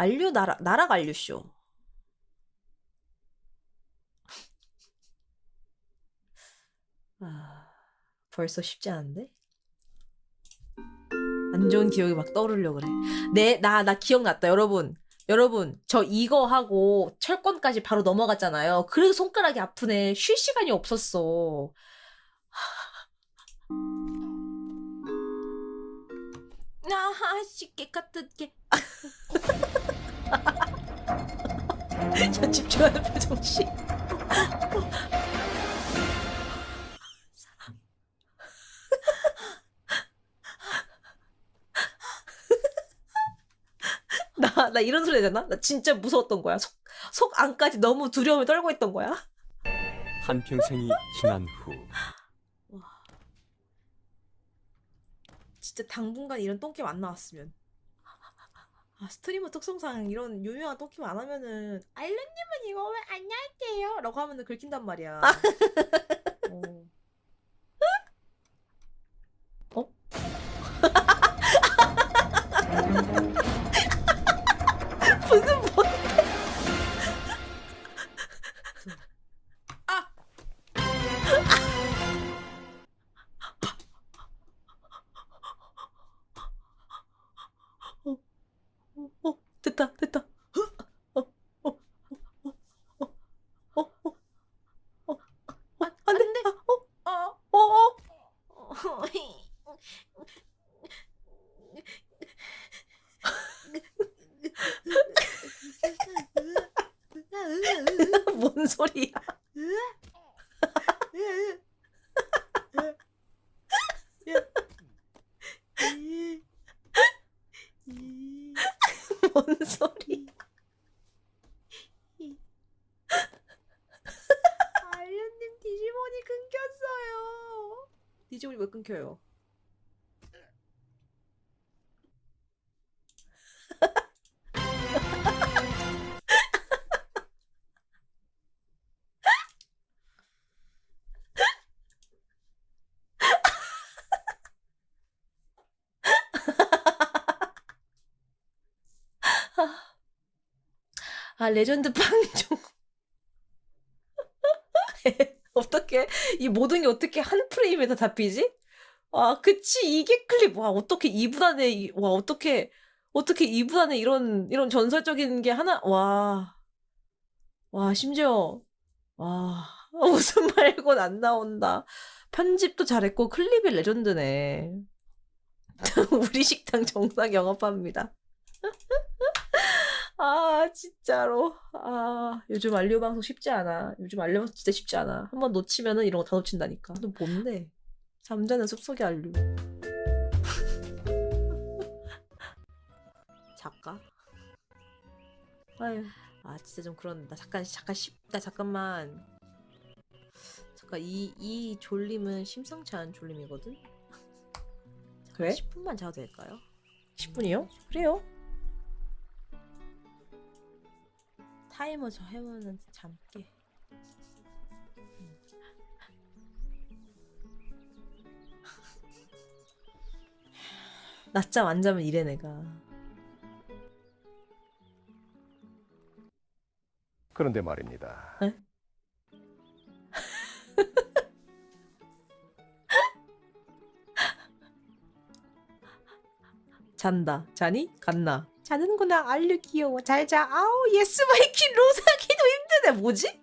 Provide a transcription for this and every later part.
안류 나락 나락 안류쇼. 아, 벌써 쉽지 않은데? 안 좋은 기억이 막 떠오르려 그래. 네, 나, 나 기억났다, 여러분. 여러분, 저 이거 하고 철권까지 바로 넘어갔잖아요. 그래서 손가락이 아프네. 쉴 시간이 없었어. 아하, 쉽게 까뜻게. 저 집중하는 표정씨. 나, 나 이런 소리 해야 되나? 나 진짜 무서웠던 거야. 속, 속 안까지 너무 두려움을 떨고 있던 거야. 한평생이 지난 후 진짜 당분간 이런 똥캠 안 나왔으면. 아, 스트리머 특성상 이런 유명한 똥캠 안 하면은 알루님은 이거 왜 안 할게요? 라고 하면은 긁힌단 말이야. 어. 어? 소리야? 뭔 소리? 알련님 디지몬이 끊겼어요. 디지몬이 왜 끊겨요? 아 레전드 방종 어떻게 이 모든 게 어떻게 한 프레임에서 잡히지? 아 그치. 이게 클립. 와 어떻게 2분 안에 이- 와 어떻게 어떻게 2분 안에 이런 이런 전설적인 게 하나? 와. 와 심지어 와. 웃음 말곤 안 나온다. 편집도 잘했고 클립이 레전드네. 우리 식당 정상 영업합니다. 아, 진짜로. 아, 요즘 알리오 방송 쉽지 않아. 요즘 알리오 방송 진짜 쉽지 않아. 한 번 놓치면은 이런 거 다 놓친다니까. 너 뭔데? 잠자는 숲속의 알류. 작가? 아유, 아, 진짜 좀 그런, 나 잠깐, 잠깐 쉽, 나 잠깐만. 잠깐, 이, 이 졸림은 심상치 않은 졸림이거든? 그래? 10분만 자도 될까요? 10분이요? 그래요. 타이머 저 해보면 잠게. 낮잠 안 자면 이래 내가. 그런데 말입니다. 에? 잔다. 자니? 갔나? 자는구나. 알류 귀여워. 잘 자. 아우 예스 마이키 로사기도 힘드네. 뭐지?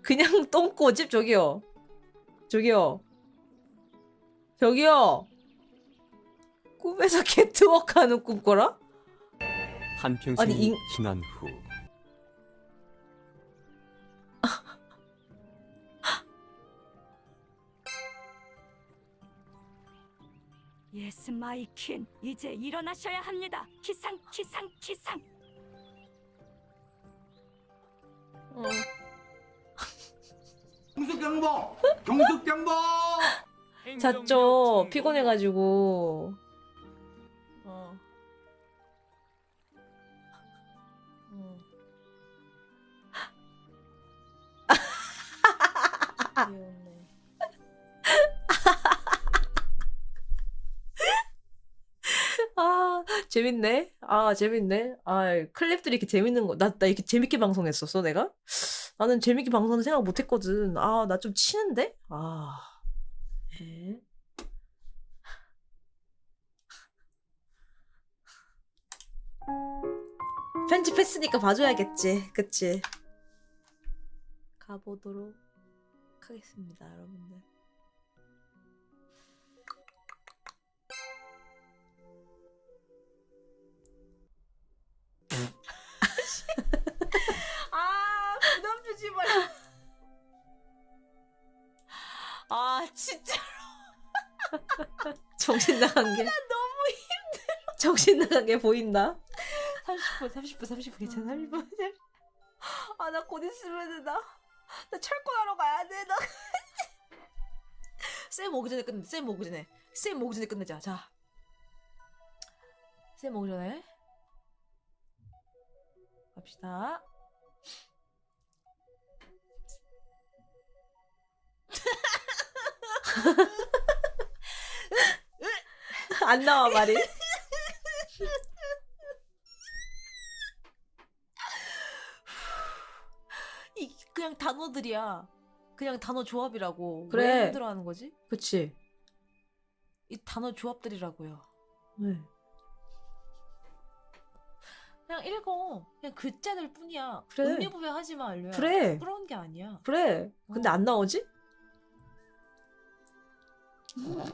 그냥 똥꼬집 저기요. 저기요. 저기요. 꿈에서 개트워크하는 꿈꿔라? 아니, 인- 지난 후 예스 마이 퀸 이제 일어나셔야 합니다 기상 기상 기상 어. 경숙경보! 경숙경보! 잤죠. 피곤해가지고. 어. 어. 귀엽네. 재밌네. 아, 재밌네. 아, 클립들이 이렇게 재밌는 거. 나, 나 이렇게 재밌게 방송했었어, 내가? 나는 재밌게 방송은 생각 못 했거든. 아, 나 좀 치는데? 아. 에? 편집했으니까 봐줘야겠지. 그치? 가보도록 하겠습니다, 여러분들. 아, 부담 주지 마. 아, 진짜. 정신 나간 게. 너무 힘들어. 정신 나간 게 보인다. 30분, 30분, 30분 괜찮아. 30분. 아, 나 곧 있으면 나, 나 철권하러 가야 돼. 나. 쌤 오기 전에 끝내. 쌤 오기 전에. 쌤 오기 전에 끝내자. 자. 쌤 오기 전에. 갑시다. 안 나와 말이. 이 그냥 단어들이야. 그냥 단어 조합이라고. 그래. 왜 힘들어하는 거지? 그치. 이 단어 조합들이라고요. 네. 그냥 읽어. 그냥 글자들 뿐이야. 그래. 의미부여 하지 마, 알루야. 그래. 부끄러운 게 아니야. 그래. 근데 어. 안 나오지?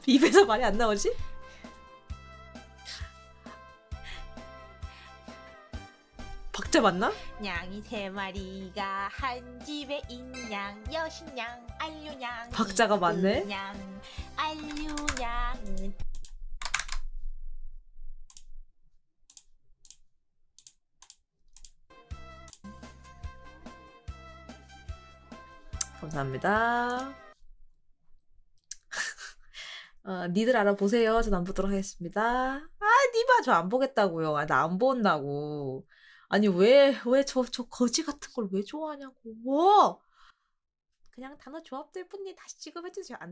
입에서 말이 안 나오지? 박자 맞나? 냥이 세 마리가 한 집에 있냥 여신냥 알류냥 박자가 맞네. 냥 알류냥은 감사합니다. 어, 니들 알아보세요. 전 안 보도록 하겠습니다. 아, 니봐, 저안 보겠다고요. 아, 나 안 본다고. 아니, 왜, 왜 저, 저 거지 같은 걸 왜 좋아하냐고. 그냥 단어 조합들 뿐이 다시 지급해주세요. 안